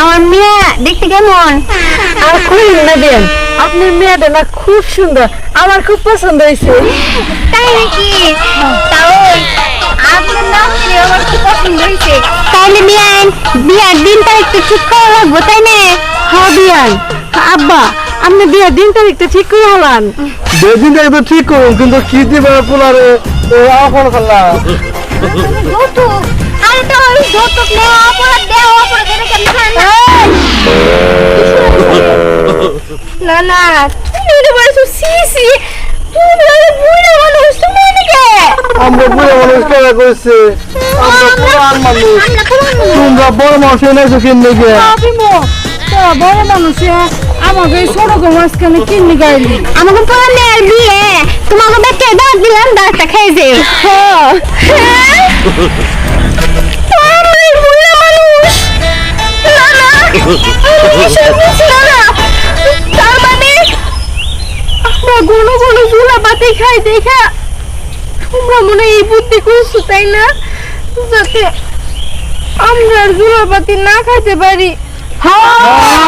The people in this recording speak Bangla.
আমার মেয়ে দেখতে কেমন? আর খুব না দেন আপনার মেয়েটা না খুব সুন্দর। আমার খুব পছন্দ হয়েছে। তাই নাকি? তাহলে আপনার নাম আমার খুব পছন্দ হয়েছে। তাহলে বিয়ান বিয়ার দিন তারিখটা ঠিক করা লাগবো তাই না? হবিয়ান আব্বা আপনি বিয়ের দিন তারিখটা ঠিক করে হলান বেদিন তো ঠিক করুন কিন্তু কি দিবে পোলারে? এখন খেলা না না তুমি এটা বলেছ সি সি তুমি বলে বুড়া মানুষ তুমি এদিকে আমরা বুড়ো মানুষ কেনা করেছে আমরা পুরান মানুষ। মানুষ। তোমরা বড় মানুষ এনেছো কিনে গিয়ে আবিমো তো বড় মানুষ আমাকে এই ছোট মাঝখানে কিনে গাইলি। আমাকে পড়ালে বিয়ে। তোমাকে দেখে দাঁত দিলাম দাঁতটা খেয়ে যে আমরা ঘন ঘন চুলা বাতি খাই দেখা। তোমরা মনে এই বুদ্ধি করছ তাই না? যাতে আমরা চুলা পাতি না খাইতে পারি। হ্যাঁ।